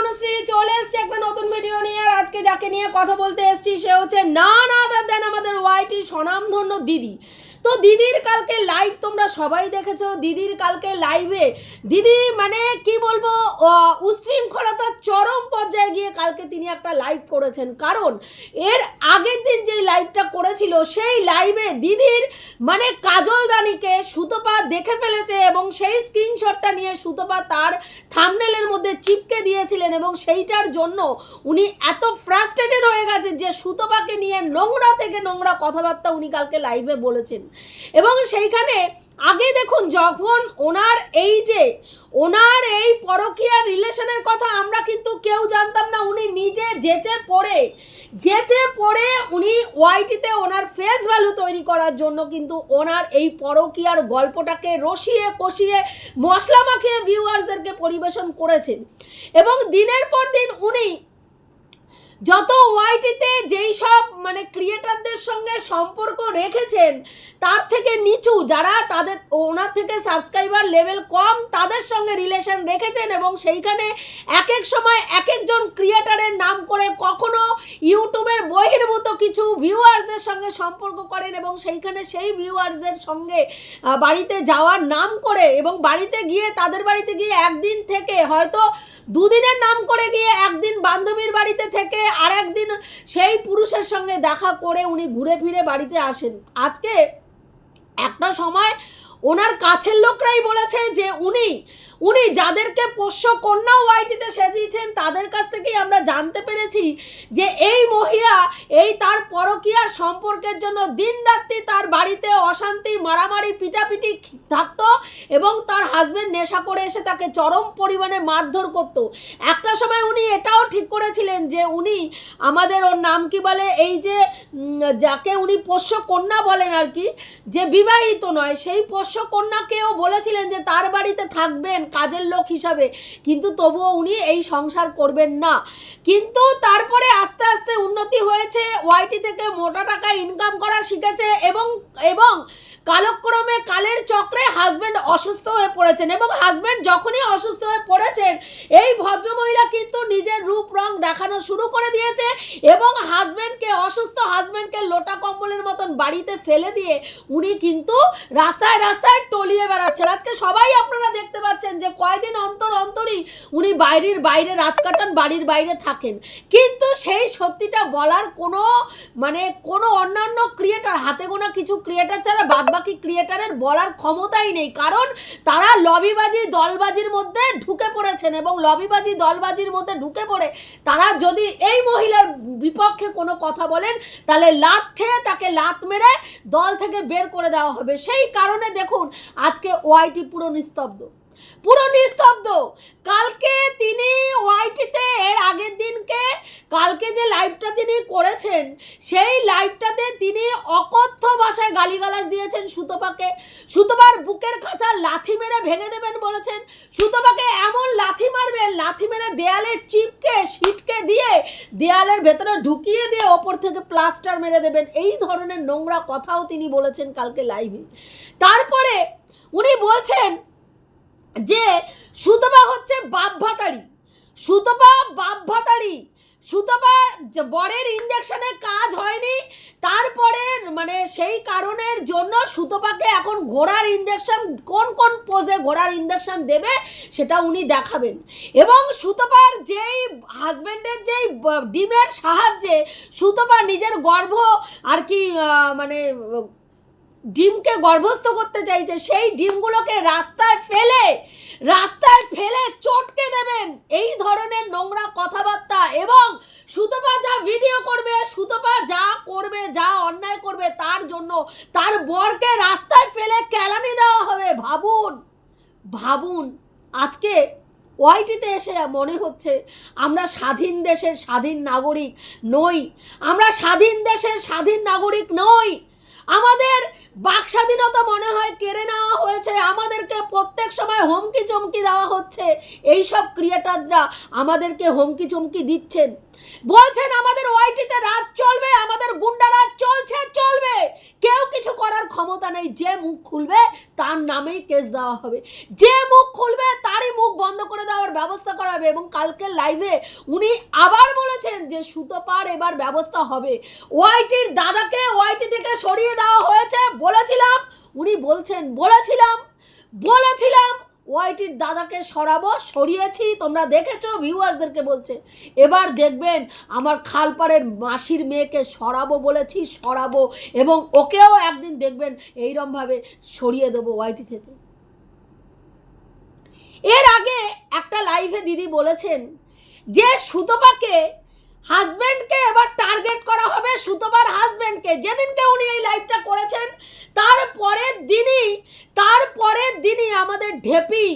তনুশ্রী চলে এসছে একটা নতুন ভিডিও নিয়ে। আর আজকে যাকে নিয়ে কথা বলতে এসছি, সে হচ্ছে না না দেন আমাদের ওয়াইটি স্বনামধন্য দিদি। তো দিদির কালকে লাইভ তোমরা সবাই দেখেছ। দিদির কালকে লাইভে দিদি মানে কি বলব আহ, উচ্ছৃঙ্খলতার চরম পর্যায়ে গিয়ে কালকে তিনি একটা লাইভ করেছেন। কারণ এর আগের দিন যেই লাইভটা করেছিল সেই লাইভে দিদির মানে কাজল কাজলদানিকে সুতপা দেখে ফেলেছে এবং সেই স্ক্রিনশটটা নিয়ে সুতপা তার থামনেলের মধ্যে চিপকে দিয়েছিলেন এবং সেইটার জন্য উনি এত ফ্রাস্ট্রেটেড হয়ে গেছে যে সুতপাকে নিয়ে নোংরা থেকে নোংরা কথাবার্তা উনি কালকে লাইভে বলেছেন। এবং সেইখানে আগে দেখুন, যখন ওনার এই যে, ওনার এই পরকীয়া রিলেশনের কথা আমরা কিন্তু কেউ জানতাম না, উনি নিজে যেচে পড়ে যেচে পড়ে উনি ওয়াইটিতে ওনার ফেস ভ্যালু তৈরি করার জন্য কিন্তু ওনার এই পরকীয়ার গল্পটাকে রসিয়ে কষিয়ে মশলা মাখিয়ে ভিউয়ার্সদেরকে পরিবেশন করেছেন। এবং দিনের পর দিন উনি যত ওয়াইটিতে যেই সব মানে ক্রিয়েটারদের সঙ্গে সম্পর্ক রেখেছেন, তার থেকে নিচু যারা তাদের, ওনার থেকে সাবস্ক্রাইবার লেভেল কম, তাদের সঙ্গে রিলেশন রেখেছেন এবং সেইখানে এক এক সময় এক একজন ক্রিয়েটারের নাম করে কখনো ইউটিউবের বহির্ভূত কিছু ভিউয়ার্সদের সঙ্গে সম্পর্ক করেন এবং সেইখানে সেই ভিউয়ার্সদের সঙ্গে বাড়িতে যাওয়ার নাম করে এবং বাড়িতে গিয়ে তাদের বাড়িতে গিয়ে একদিন থেকে হয়তো দুদিনের নাম করে গিয়ে একদিন বান্ধবীর বাড়িতে থেকে আর একদিন সেই পুরুষের সঙ্গে দেখা করে উনি ঘুরে ফিরে বাড়িতে আসেন। আজকে একটা সময় ওনার কাছের লোকরাই বলেছে যে উনি উনি যাদেরকে পোষ্য কন্যা ওয়াইটিতে সেজিয়েছেন, তাদের কাছ থেকেই আমরা জানতে পেরেছি যে এই মহিলা এই তার পরকীয়ার সম্পর্কের জন্য দিন রাত্রি তার বাড়িতে অশান্তি, মারামারি, পিটাপিটি থাকতো এবং তার হাজব্যান্ড নেশা করে এসে তাকে চরম পরিমাণে মারধর করত। একটা সময় উনি এটাও ঠিক করেছিলেন যে উনি আমাদের ওর নাম কি বলে, এই যে যাকে উনি পোষ্য কন্যা বলেন আর কি, যে বিবাহিত নয়, সেই পোষ্য কন্যাকেও বলেছিলেন যে তার বাড়িতে থাকবেন কাজের লোক হিসাবে। কিন্তু তবুও উনি এই সংসার করবেন না। কিন্তু তারপরে আস্তে আস্তে উন্নতি হয়েছে। ওয়াইটি থেকে মোটা টাকা ইনকাম করা শিখেছে এবং এবং কালক্রমে কালের চক্রে হাজবেন্ড অসুস্থ হয়ে পড়েছেন এবং হাজব্যান্ড যখনই অসুস্থ হয়ে পড়েছেন, এই ভদ্রমহিলা কিন্তু নিজের রূপ, রং দেখানো শুরু করে দিয়েছে এবং হাজব্যান্ডকে অসুস্থ হাজব্যান্ডকে লোটা কম্বলের মতন বাড়িতে ফেলে দিয়ে উনি কিন্তু রাস্তায় রাস্তায় টলিয়ে বেড়াচ্ছেন। আজকে সবাই আপনারা দেখতে পাচ্ছেন যে কয়দিন অন্তর অন্তরই উনি বাইরের বাইরে রাত কাটান, বাড়ির বাইরে থাকেন। কিন্তু সেই সত্যিটা বলার কোনো মানে কোনো অন্যান্য ক্রিয়েটার হাতে গোনা কিছু ক্রিয়েটার ছাড়া বাদবাকি ক্রিয়েটারের বলার ক্ষমতাই নেই। কারণ তারা লবিবাজি, দলবাজির মধ্যে ঢুকে পড়েছেন এবং লবিবাজি, দলবাজির মধ্যে ঢুকে পড়ে তারা যদি এই মহিলার বিপক্ষে কোনো কথা বলেন, তাহলে লাত খেয়ে তাকে লাত মেরে দল থেকে বের করে দেওয়া হবে। সেই কারণে দেখুন আজকে ওআইটি পুরো নিস্তব্ধ। পুরো নিস্তব্ধ। কালকে তিনি ওয়াইটিতে, এর আগের দিনকে, কালকে যে লাইভটা তিনি করেছেন, সেই লাইভটাতে তিনি অকথ্য ভাষায় গালিগালাজ দিয়েছেন সুতপাকে। সুতপার বুকের খাঁচা লাথি মেরে ভেঙে দেবেন বলেছেন। সুতপাকে এমন লাথি মারবেন, লাথি মেরে দেয়ালে চিপকে সিটকে দিয়ে দেয়ালের ভেতরে ঢুকিয়ে দিয়ে ওপর থেকে প্লাস্টার মেরে দেবেন। এই ধরনের নোংরা কথাও তিনি বলেছেন কালকে লাইভে তারপরে উনি বলছেন যে সুতপা হচ্ছে বাপ ভাতারি সুতপা বাপ ভাতারি সুতপা বরের ইঞ্জেকশনে কাজ হয়নি, তারপরে মানে সেই কারণের জন্য সুতপাকে এখন ঘোড়ার ইঞ্জেকশন কোন কোন পোজে ঘোড়ার ইঞ্জেকশন দেবে, সেটা উনি দেখাবেন। এবং সুতপার যেই হাজব্যান্ডের যেই ডিমের সাহায্যে সুতপা নিজের গর্ভ আর কি মানে ডিমকে গর্ভস্থ করতে চাইছে, সেই ডিমগুলোকে রাস্তায় ফেলে রাস্তায় ফেলে চটকে দেবেন। এই ধরনের নোংরা কথাবার্তা এবং সুতপা যা ভিডিও করবে, সুতপা যা করবে, যা অন্যায় করবে তার জন্য তার বরকে রাস্তায় ফেলে কেলানি দেওয়া হবে। ভাবুন ভাবুন, আজকে ওয়াইটিতে এসে মনে হচ্ছে আমরা স্বাধীন দেশের স্বাধীন নাগরিক নই। আমরা স্বাধীন দেশের স্বাধীন নাগরিক নই। আমাদের বাক স্বাধীনতা মনে হয় কেড়ে নেওয়া হয়েছে। আমাদেরকে প্রত্যেক সময় হুমকি চমকি দেওয়া হচ্ছে। এই সব ক্রিয়েটাররা আমাদেরকে হুমকি চমকি দিচ্ছেন। বলছেন, আমাদের ওয়াইটিতে রাত চলবে, আমাদের গুন্ডারা চলছে, চলবে। কেউ কিছু করার ক্ষমতা নেই। যে মুখ খুলবে, তার নামেই কেস দেওয়া হবে। যে মুখ খুলবে, তারই মুখ বন্ধ করে দেওয়ার ব্যবস্থা করা হবে। এবং কালকে লাইভে উনি আবার বলেছেন যে সুতোপার এবার ব্যবস্থা হবে। ওয়াইটির দাদাকে ওয়াইটি থেকে সরিয়ে দেওয়া হয়েছে বলেছিলাম, উনি বলছেন, বলেছিলাম বলেছিলাম, ওয়াইটির দাদাকে সরাবো, সরিয়েছি, তোমরা দেখেছ, ভিউয়ার্সদেরকে বলছে। এবার দেখবেন, আমার খালপাড়ের মাসির মেয়েকে সরাবো বলেছি, সরাবো, এবং ওকেও একদিন দেখবেন, এইরমভাবে সরিয়ে দেবো ওয়াইটি থেকে। এর আগে একটা লাইভে দিদি বলেছেন যে, সুতপাকে হাজব্যান্ডকে এবার টার্গেট করা হবে, সুতপার হাজব্যান্ডকে যেদিনকে উনি এই লাইভটা করেছেন তার পরের দিনই তার পরের দিনই আমাদের ঢেপি,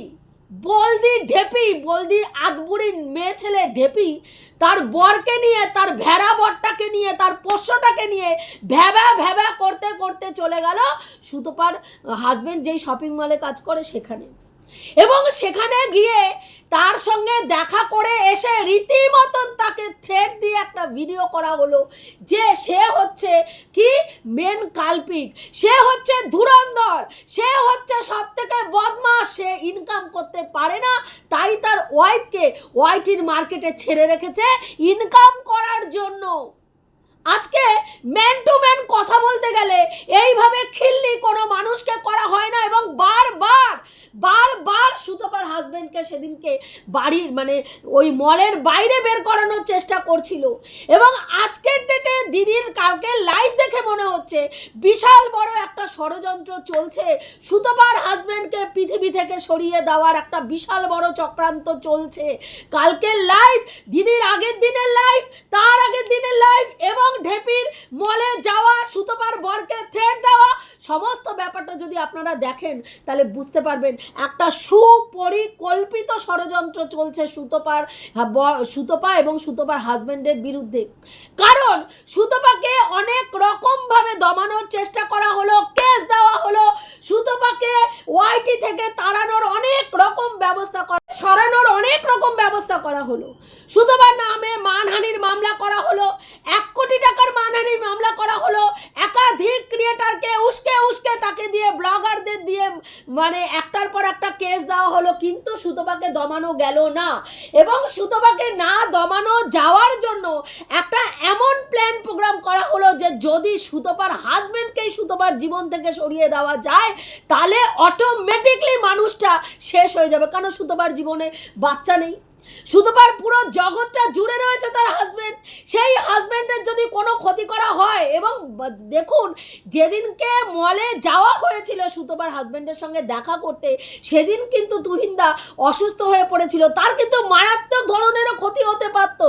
বলদি ঢেপি, বলদি আদবুড়ি মেয়ে ছেলে ঢেপি, তার বরকে নিয়ে, তার ভেড়া বরটাকে নিয়ে, তার পোষ্যটাকে নিয়ে ভ্যাবা ভ্যাবা করতে করতে চলে গেল সুতপার হাজব্যান্ড যেই শপিং মলে কাজ করে সেখানে। এবং সেখানে গিয়ে তার সঙ্গে দেখা করে এসে রীতিমতন তাকে থ্রেড দিয়ে একটা ভিডিও করা হলো যে সে হচ্ছে কি মেন কাল্পিক সে হচ্ছে ধুরন্ধর। সে হচ্ছে সব থেকে বদমাস সে ইনকাম করতে পারে না। তাই তার ওয়াইফকে ওয়াইটির মার্কেটে ছেড়ে রেখেছে। ইনকাম করার জন্য। আজকে ম্যান টু ম্যান কথা বলতে গেলে এইভাবে খিল্লি কোনো মানুষকে করা হয় না এবং বারবার বারবার সুতপার হাজব্যান্ডকে সেদিনকে বাড়ির মানে ওই মলের বাইরে বের করানোর চেষ্টা করছিল। এবং আজকের ডেটে দিদির কালকে লাইভ দেখে মনে হচ্ছে বিশাল বড় একটা ষড়যন্ত্র চলছে। সুতপার হাজবেন্ডকে পৃথিবী থেকে সরিয়ে দেওয়ার একটা বিশাল বড় চক্রান্ত চলছে। কালকের লাইভ দিদির আগের দিনের লাইভ তার আগের দিনের লাইভ এবং ঢেপির মলে যাওয়া সুতপার বরকে থ্রেট দেওয়া সমস্ত ব্যাপারটা যদি আপনারা দেখেন তাহলে বুঝতে পারবেন একটা সুপরিকল্পিত ষড়যন্ত্র চলছে সুতপার হ্যাঁ, সুতপা এবং সুতপার হাজবেন্ডের বিরুদ্ধে। কারণ সুতপাকে অনেক রকমভাবে দমানোর চেষ্টা করা হলো কেস দেওয়া হলো সুতপাকে ওয়াইটি থেকে তাড়ানোর অনেক রকম ব্যবস্থা করা সরানোর অনেক রকম ব্যবস্থা করা হলো। সুতপার নামে মানহানির মামলা করা হলো, এক কোটি টাকার মানহানির মামলা করা হলো, একাধিক ক্রিয়েটারকে উস্কে উস্কে তাকে দিয়ে ব্লগারদের দিয়ে মানে একটার পর একটা কেস দেওয়া হলো, কিন্তু সুতপাকে দমানো গেল না। এবং সুতপাকে না দমানো যাওয়ার জন্য একটা এমন প্ল্যান প্রোগ্রাম করা হলো যে যদি সুতপার হাজবেন্ডকেই সুতপার জীবন থেকে সরিয়ে দেওয়া যায়, তাহলে অটোমেটিকলি মানুষটা শেষ হয়ে যাবে। কারণ সুতপার জীবনে বাচ্চা নেই। সুতপার পুরো জগৎটা জুড়ে রয়েছে তার হাজবেন্ড সেই হাজবেন্ডের যদি কোনো ক্ষতি করা হয় এবং দেখুন, যেদিনকে মলে যাওয়া হয়েছিল সুতপার হাজবেন্ডের সঙ্গে দেখা করতে, সেদিন কিন্তু তুহিন্দা অসুস্থ হয়ে পড়েছিল। তার কিন্তু মারাত্মক ধরনেরও ক্ষতি হতে পারত।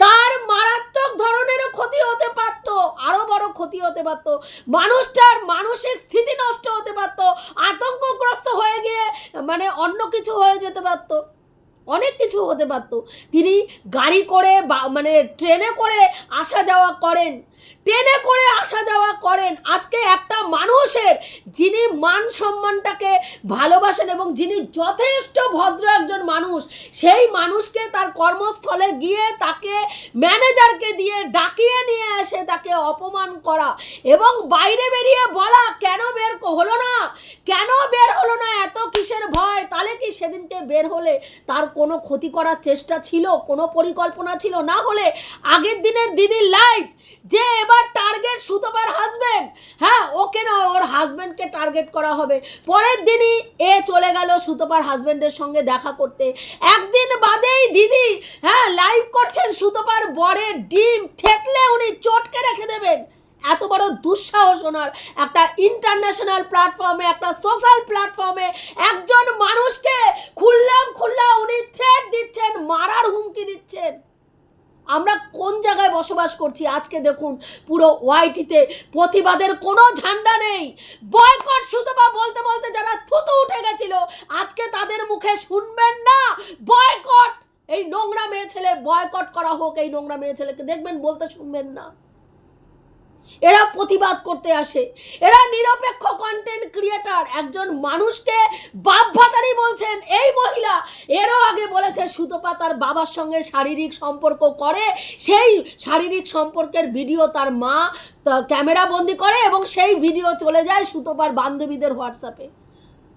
তার মারাত্মক ধরনেরও ক্ষতি হতে পারত। আরও বড় ক্ষতি হতে পারত। মানুষটার মানসিক স্থিতি নষ্ট হতে পারত। আতঙ্কগ্রস্ত হয়ে গিয়ে মানে অন্য কিছু হয়ে যেতে পারতো। অনেক কিছু হতে পারতো। তিনি গাড়ি করে বা মানে ট্রেনে করে আসা যাওয়া করেন। ট্রেনে করে আসা যাওয়া করেন। আজকে একটা মানুষের যিনি মান সম্মানটাকে ভালোবাসেন এবং যিনি যথেষ্ট ভদ্র একজন মানুষ, সেই মানুষকে তার কর্মস্থলে গিয়ে তাকে ম্যানেজারকে দিয়ে ডাকিয়ে নিয়ে এসে তাকে অপমান করা এবং বাইরে বেরিয়ে বলা, কেন বের হলো না। কেন বের হলো না? এত কিসের ভয়? তাহলে কি সেদিনকে বের হলে তার কোনো ক্ষতি করার চেষ্টা ছিল? কোনো পরিকল্পনা ছিল? না হলে আগের দিনের দিদির লাইফ যে এবার টার্গেট সুতপার হাজবেন্ড হ্যাঁ ওকে না ওর হাজবেন্ডকে টার্গেট করা হবে। পরের দিনই এ চলে গেল সুতপার হাজবেন্ডের সঙ্গে দেখা করতে। একদিন বাদেই দিদি হ্যাঁ লাইভ করছেন সুতপার বরের ডিম। থেকলে উনি চটকে রেখে দেবেন। এত বড় দুঃসাহস ওনার। একটা ইন্টারন্যাশনাল প্ল্যাটফর্মে একটা সোশ্যাল প্ল্যাটফর্মে একজন মানুষকে খুললাম খুললাম উনি থ্রেট দিচ্ছেন, মারার হুমকি দিচ্ছেন। আমরা কোন জায়গায় বসবাস করছি? আজকে দেখুন, পুরো ওয়াইটিতে প্রতিবাদের কোনো ঝান্ডা নেই। বয়কট সুতপা বলতে বলতে যারা থুতু উঠে গেছিল, আজকে তাদের মুখে শুনবেন না। বয়কট! এই নোংরা মেয়ে ছেলে বয়কট করা হোক, এই নোংরা মেয়ে ছেলেকে দেখবেন, বলতে শুনবেন না। এরা প্রতিবাদ করতে আসে। এরা নিরপেক্ষ কন্টেন্ট ক্রিয়েটার একজন মানুষকে বাপ ভাতারি বলছেন, এই মহিলা, এরও আগে বলেছে সুতপা তার বাবার সঙ্গে শারীরিক সম্পর্ক করে, সেই শারীরিক সম্পর্কের ভিডিও তার মা ক্যামেরা বন্দি করে এবং সেই ভিডিও চলে যায় সুতপার বান্ধবীদের হোয়াটসঅ্যাপে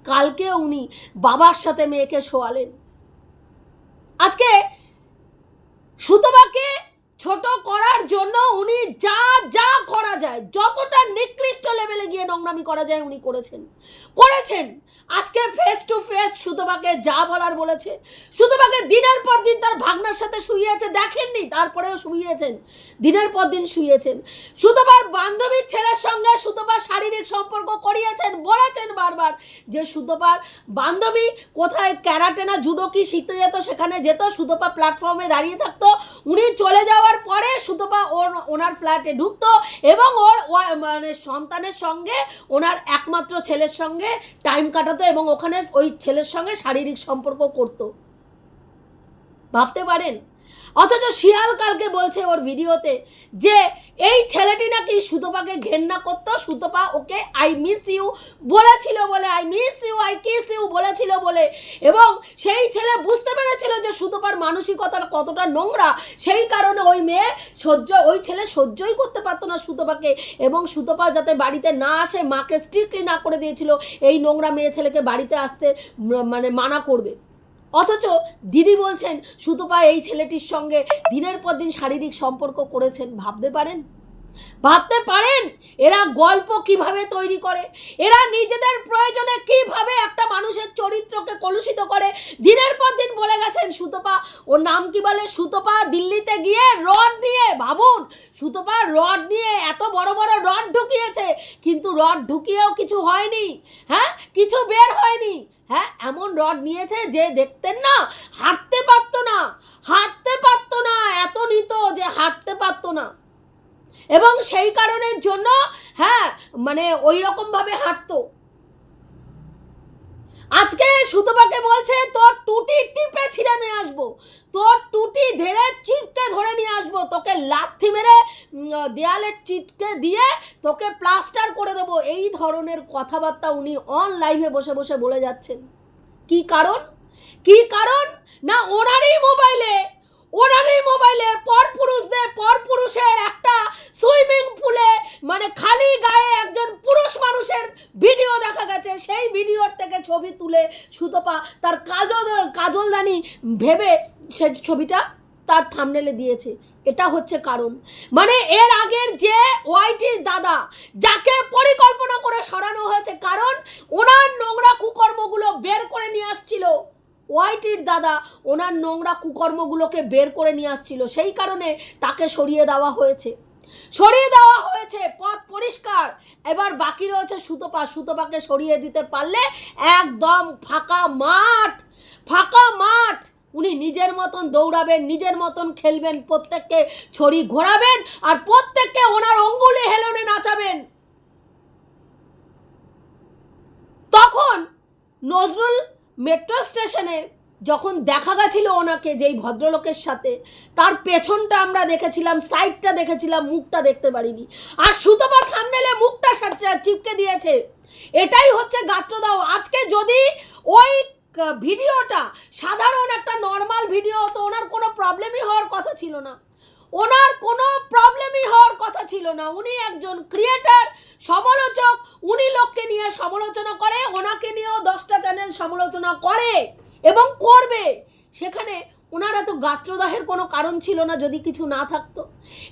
কালকে উনি বাবার সাথে মেয়েকে শোয়ালেন। আজকে সুতপাকে ছোট করার জন্য উনি যা যায়, যতটা নিকৃষ্ট লেভেলে গিয়ে নোংরামি করা যায় উনি করেছেন। করেছেন। আজকে ফেস টু ফেস সুতপাকে যা বলার বলেছে। সুতপাকে দিনের পর দিন তার ভাগনার সাথে শুইয়েছে, দেখেননি, তারপরেও শুইয়েছেন। দিনের পর দিন শুইয়েছেন। সুতপার বান্ধবীর ছেলের সঙ্গে সুতপার শারীরিক সম্পর্ক করিয়েছেন, বলেছেন বারবার যে সুতপার বান্ধবী কোথায় ক্যারাটে না জুডো কি শিখতে যেত, সেখানে যেত, সুতপা প্ল্যাটফর্মে দাঁড়িয়ে থাকতো। উনি চলে যাওয়ার পরে সুতপা ওর, ওনার ফ্ল্যাটে ঢুকতো এবং ওর মানে সন্তানের সঙ্গে, ওনার একমাত্র ছেলের সঙ্গে টাইম কাটাতো এবং ওখানে ওই ছেলের সঙ্গে শারীরিক সম্পর্ক করত। ভাবতে পারেন? অথচ শিয়াল কালকে বলছে ওর ভিডিওতে যে, এই ছেলেটি নাকি সুতপাকে ঘেন্না করতো, সুতপা ওকে আই মিস ইউ বলেছিল বলে I miss you I kiss you বলেছিল বলে। এবং সেই ছেলে বুঝতে পেরেছিল যে সুতপার মানসিকতা কতটা নোংরা। সেই কারণে ওই মেয়ে সহ্য, ওই ছেলে সহ্যই করতে পারতো না সুতপাকে এবং সুতপা যাতে বাড়িতে না আসে, মাকে স্ট্রিক্টলি না করে দিয়েছিল। এই নোংরা মেয়ে ছেলেকে বাড়িতে আসতে মানে মানা করবে। অথচ দিদি বলছেন, সুতপা এই ছেলেটির সঙ্গে দিনের পর দিন শারীরিক সম্পর্ক করেছেন, ভাবতে পারেন? ভাবতে পারেন? এরা গল্প কীভাবে তৈরি করে? এরা নিজেদের প্রয়োজনে কীভাবে একটা মানুষের চরিত্রকে কলুষিত করে? দিনের পর দিন বলে গেছেন, সুতপা, ওর নাম কি বলে? সুতপা, দিল্লিতে গিয়ে রড নিয়ে, ভাবুন, সুতপা রড নিয়ে এত বড় বড় রড ঢুকিয়েছে, কিন্তু রড ঢুকিয়েও কিছু হয়নি হ্যাঁ? কিছু বের হয়নি। হ্যাঁ এমন রড নিয়েছে যে দেখতেন না, হাঁটতে পারতো না, হাঁটতে পারতো না, এত নিত যে হাঁটতে পারতো না। এবং সেই কারণের জন্য হ্যাঁ মানে ওই রকমভাবে হাঁটতো। আজকে সুতপাকে বলছে, তোর টুটি টিপে ছিঁড়ে নিয়ে আসব। তোর টুটি ধরে চিটকে ধরে নিয়ে আসব। তোকে লাথি মেরে দেয়ালে চিটকে দিয়ে তোকে প্লাস্টার করে দেব। এই ধরনের কথাবার্তা উনি অন লাইভে বসে বসে বলে যাচ্ছেন। কি কারণ? কি কারণ? না, ওনারই মোবাইলে ওনারই মোবাইলে পরপুরুষদের, পরপুরুষের একটা সুইমিং পুলে মানে খালি গায়ে একজন পুরুষ মানুষের ভিডিও দেখা গেছে। সেই ভিডিওর থেকে ছবি তুলে সুতপা তার কাজল, কাজলদানি ভেবে সে ছবিটা তার থামনেলে দিয়েছে। এটা হচ্ছে কারণ। মানে এর আগের যে ওয়াইটির দাদা, যাকে পরিকল্পনা করে সরানো হয়েছে, কারণ ওনার নোংরা কুকর্মগুলো বের করে নিয়ে আসছিল। ওয়াইটির দাদা ওনার নোংরা কুকর্মগুলোকে বের করে নিয়ে আসছিল। সেই কারণে তাকে সরিয়ে দেওয়া হয়েছে। সরিয়ে দেওয়া হয়েছে, পথ পরিষ্কার। এবার বাকি রয়েছে সুতপা। সুতপাকে সরিয়ে দিতে পারলে একদম ফাঁকা মাঠ ফাঁকা মাঠ। উনি নিজের মতন দৌড়াবেন, নিজের মতন খেলবেন, প্রত্যেককে ছড়ি ঘোরাবেন আর প্রত্যেককে ওনার অঙ্গুলি হেলনে নাচাবেন। তখন নজরুল মেট্রো স্টেশনে যখন দেখা গেছিল ওনাকে, যেই ভদ্রলোকের সাথে, তার পেছনটা আমরা দেখেছিলাম, সাইডটা দেখেছিলাম, মুখটা দেখতে পারিনি। আর সুতপা থামনেলে মুখটা সাচ্চা- চিপকে দিয়েছে। এটাই হচ্ছে গাত্রদাও আজকে যদি ওই ভিডিওটা সাধারণ একটা নর্মাল ভিডিও তো ওনার কোনো প্রবলেমই হওয়ার কথা ছিল না। ওনার কোনো প্রবলেমই হওয়ার কথা ছিল না। উনি একজন ক্রিয়েটার সমালোচক। উনি লোককে নিয়ে সমালোচনা করে, ওনাকে নিয়েও দশটা চ্যানেল সমালোচনা করে এবং করবে। সেখানে ওনার এত গাত্রদাহের কোনো কারণ ছিল না, যদি কিছু না থাকতো।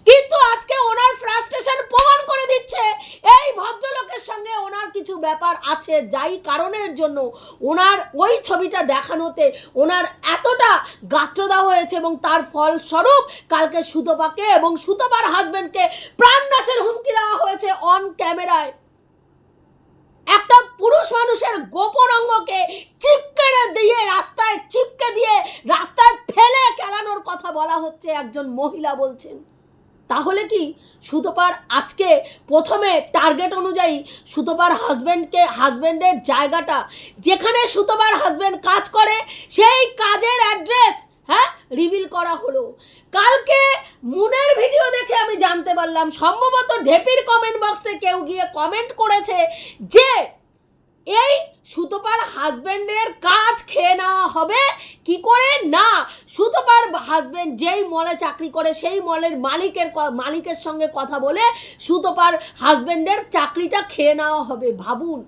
কিন্তু আজকে ওনার ফ্রাস্ট্রেশন প্রমাণ করে দিচ্ছে। এই ভদ্রলোকের সঙ্গে ওনার কিছু ব্যাপার আছে, যাই কারণের জন্য ওনার ওই ছবিটা দেখানোতে ওনার এতটা গাত্রদাহ হয়েছে এবং তার ফলস্বরূপ কালকে সুতপাকে এবং সুতপার হাজবেন্ডকে প্রাণনাশের হুমকি দেওয়া হয়েছে অন ক্যামেরায় একটা পুরুষ মানুষের গোপন অঙ্গকে চিপকে দিয়ে রাস্তায়, চিপকে দিয়ে রাস্তায় ফেলে কেলানোর কথা বলা হচ্ছে, একজন মহিলা বলছেন। তাহলে কি সুতপার আজকে প্রথমে টার্গেট অনুযায়ী সুতপার হাজব্যান্ডকে হাজব্যান্ডের জায়গাটা, যেখানে সুতপার হাজব্যান্ড কাজ করে, সেই কাজের অ্যাড্রেস হ্যাঁ রিভিল করা হলো। কালকে মুনের ভিডিও দেখে আমি জানতে পারলাম, সম্ভবত ঢেপির কমেন্ট বক্সে কেউ গিয়ে কমেন্ট করেছে যে এই সুতোপার হাজবেন্ডের কাজ খেয়ে নেওয়া হবে। কি করে? না, সুতোপার হাজবেন্ড যেই মলে চাকরি করে, সেই মলের মালিকের মালিকের সঙ্গে কথা বলে সুতোপার হাজবেন্ডের চাকরিটা খেয়ে নেওয়া হবে। ভাবুন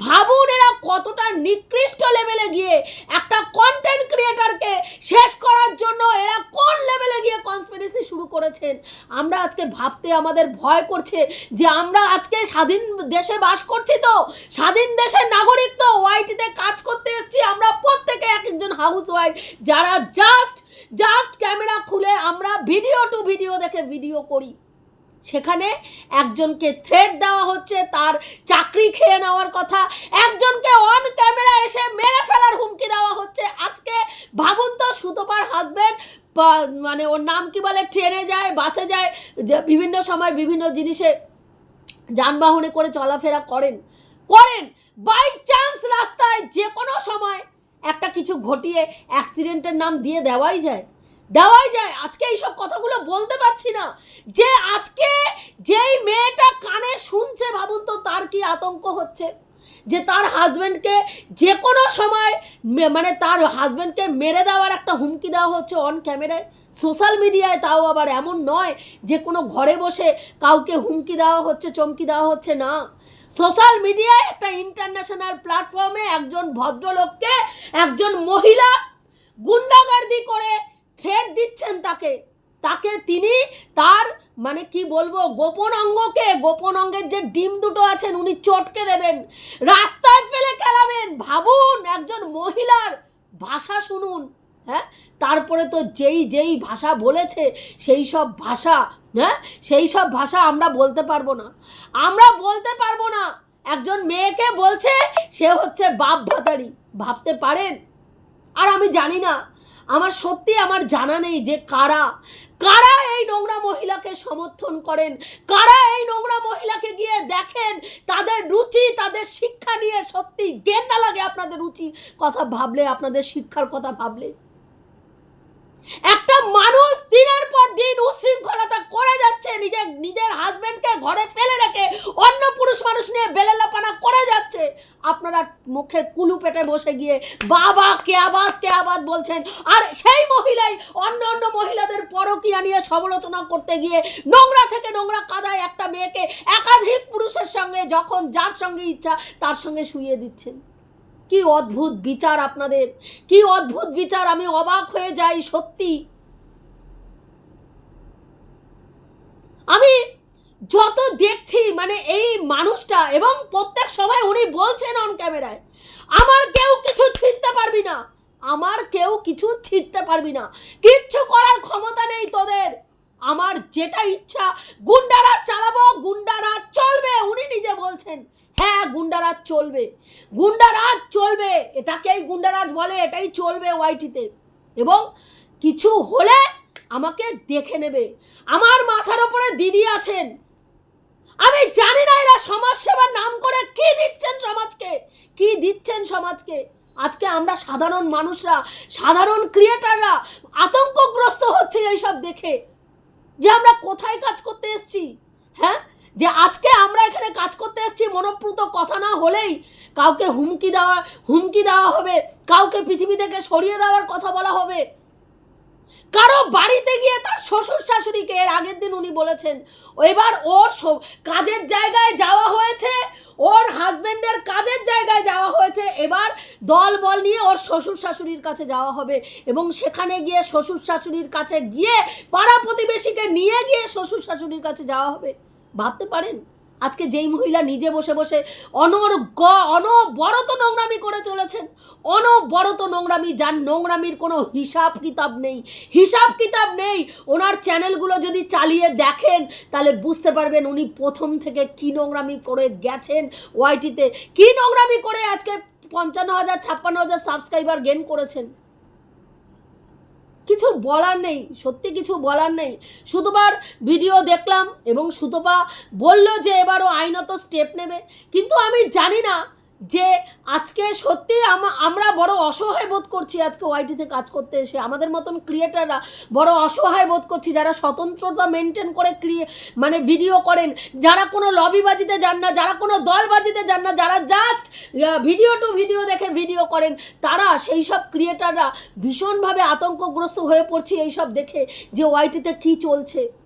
ভাবুন এরা কতটা নিকৃষ্ট লেভেলে গিয়ে একটা কন্টেন্ট ক্রিয়েটারকে শেষ করার জন্য এরা কোন লেভেলে গিয়ে কনস্পিরেসি শুরু করেছেন। আমরা আজকে ভাবতে আমাদের ভয় করছে যে আমরা আজকে স্বাধীন দেশে বাস করছি তো। স্বাধীন দেশের নাগরিক তো। ওয়াইটিতে কাজ করতে এসেছি। আমরা প্রত্যেকে এক একজন হাউস ওয়াইফ যারা জাস্ট জাস্ট ক্যামেরা খুলে আমরা ভিডিও টু ভিডিও দেখে ভিডিও করি। সেখানে একজনকে থ্রেড দেওয়া হচ্ছে, তার চাকরি খেয়ে নেওয়ার কথা। একজনকে অন ক্যামেরা এসে মেরে ফেলার হুমকি দেওয়া হচ্ছে। আজকে ভাবুন তো, সুতোপার হাজবেন্ড মানে ওর নাম কি বলে? ট্রেনে যায়, বাসে যায় বিভিন্ন সময় বিভিন্ন জিনিসে যানবাহনে করে চলাফেরা করেন। করেন। বাই চান্স রাস্তায় যে কোনো সময় একটা কিছু ঘটিয়ে অ্যাক্সিডেন্টের নাম দিয়ে দেওয়াই যায়। দেওয়াই যায়। আজকে এইসব কথাগুলো বলতে পারছি না। যে আজকে যেই মেয়েটা কানে শুনছে ভাবুন তো, তার কি আতঙ্ক হচ্ছে? যে তার হাজব্যান্ডকে যে কোনো সময় মানে তার হাজব্যান্ডকে মেরে দেওয়ার একটা হুমকি দেওয়া হচ্ছে অন ক্যামেরায় সোশ্যাল মিডিয়ায় তাও আবার এমন নয় যে কোনো ঘরে বসে কাউকে হুমকি দেওয়া হচ্ছে, চমকি দেওয়া হচ্ছে, না। সোশ্যাল মিডিয়ায় একটা ইন্টারন্যাশনাল প্ল্যাটফর্মে একজন ভদ্রলোককে একজন মহিলা গুন্ডাগার্দি করে থ্রেট দিচ্ছেন তাকে। তাকে তিনি তার মানে কি বলব, গোপন অঙ্গকে, গোপন অঙ্গের যে ডিম দুটো আছেন, উনি চটকে দেবেন, রাস্তায় ফেলে খেলাবেন, ভাবুন একজন মহিলার ভাষা শুনুন হ্যাঁ? তারপরে তো যেই যেই ভাষা বলেছে, সেই সব ভাষা হ্যাঁ? সেই সব ভাষা আমরা বলতে পারব না। আমরা বলতে পারব না। একজন মেয়েকে বলছে, সে হচ্ছে বাপ ভাতারি ভাবতে পারেন? আর আমি জানি না। আমার সত্যি আমার জানা নেই যে কারা কারা এই নোংরা মহিলাকে সমর্থন করেন? কারা এই নোংরা মহিলাকে গিয়ে দেখেন? তাদের রুচি, তাদের শিক্ষা নিয়ে সত্যি না লাগে আপনাদের রুচি কথা ভাবলে, আপনাদের শিক্ষার কথা ভাবলে। একটা মানুষ দিনের পর দিন উশৃঙ্খলতা করে যাচ্ছে, নিজের নিজের হাজবেন্ডকে ঘরে ফেলে রেখে অন্য পুরুষ মানুষ নিয়ে বেলেলাপানা করে যাচ্ছে। আপনারা মুখে কুলু পেটে বসে গিয়ে বাবা কে আবাদ কে আবাদ বলছেন? আর সেই মহিলাই অন্য অন্য মহিলাদের পরকিয়া নিয়ে সমালোচনা করতে গিয়ে নোংরা থেকে নোংরা কাদায় একটা মেয়েকে একাধিক পুরুষের সঙ্গে, যখন যার সঙ্গে ইচ্ছা, তার সঙ্গে শুইয়ে দিচ্ছেন। কি অদ্ভুত বিচার আপনাদের? কি অদ্ভুত বিচার? আমি অবাক হয়ে যাই সত্যি। আমি যত দেখছি মানে এই মানুষটা এবং প্রত্যেক সময় উনি বলছেন অন ক্যামেরায় আমার কেউ কিছু ছিনতে পারবি না। আমার কেউ কিছু ছিনতে পারবি না। কিচ্ছু করার ক্ষমতা নেই তোদের। আমার যেটা ইচ্ছা, গুন্ডারা চালাবো, গুন্ডারা চলবে, উনি নিজে বলছেন। হ্যাঁ গুন্ডারাজ চলবে। গুন্ডারাজ চলবে। এটাকেই গুন্ডারাজ বলে, এটাই চলবে ওয়াইটিতে। এবং কিছু হলে আমাকে দেখে নেবে। আমার মাথার ওপরে দিদি আছেন। আমি জানি না এরা সমাজ সেবার নাম করে কি দিচ্ছেন সমাজকে, কি দিচ্ছেন সমাজকে। আজকে আমরা সাধারণ মানুষরা, সাধারণ ক্রিয়েটাররা আতঙ্কগ্রস্ত হচ্ছে এইসব দেখে। যে আমরা কোথায় কাজ করতে এসছি হ্যাঁ? যে আজকে আমরা এখানে কাজ করতে এসেছি মনোপ্রুত কথা না হলেই কাউকে হুমকি দেওয়া হুমকি দেওয়া হবে, কাউকে পৃথিবী থেকে সরিয়ে দেওয়ার কথা বলা হবে। কারও বাড়িতে গিয়ে তার শ্বশুর শাশুড়িকে এর আগের দিন উনি বলেছেন, এবার ওর কাজের জায়গায় যাওয়া হয়েছে, ওর হাজবেন্ডের কাজের জায়গায় যাওয়া হয়েছে, এবার দল বল নিয়ে ওর শ্বশুর শাশুড়ির কাছে যাওয়া হবে। এবং সেখানে গিয়ে শ্বশুর শাশুড়ির কাছে গিয়ে পাড়া প্রতিবেশীকে নিয়ে গিয়ে শ্বশুর শাশুড়ির কাছে যাওয়া হবে। ভাবতে পারেন? আজকে যেই মহিলা নিজে বসে বসে অনর গ, অনবরত নোংরামি করে চলেছেন, অনবরত নোংরামি, যার নোংরামির কোনো হিসাব কিতাব নেই, হিসাব কিতাব নেই। ওনার চ্যানেলগুলো যদি চালিয়ে দেখেন, তাহলে বুঝতে পারবেন উনি প্রথম থেকে কী নোংরামি করে গেছেন ওয়াইটিতে কী নোংরামি করে আজকে পঞ্চান্ন হাজার, ছাপ্পান্ন হাজার সাবস্ক্রাইবার গেন করেছেন? কিছু বলার নেই, সত্যি কিছু বলার নেই। শুধুবার ভিডিও দেখলাম এবং সুতপা বলল যে এবারও আইনত স্টেপ নেবে। কিন্তু আমি জানি না যে আজকে সত্যি আমা- আমরা বড় অসহায় বোধ করছি আজকে ওয়াইটিতে কাজ করতে এসে। আমাদের মতন ক্রিয়েটাররা বড় অসহায় বোধ করছি যারা স্বতন্ত্রতা মেনটেন করে ক্রিয়ে মানে ভিডিও করেন। যারা কোনো লবিবাজিতে যান না, যারা কোনো দলবাজিতে যান না, যারা জাস্ট ভিডিও টু ভিডিও দেখে ভিডিও করেন, তারা সেই সব ক্রিয়েটাররা ভীষণভাবে আতঙ্কগ্রস্ত হয়ে পড়ছি এইসব দেখে যে ওয়াইটিতে কী চলছে।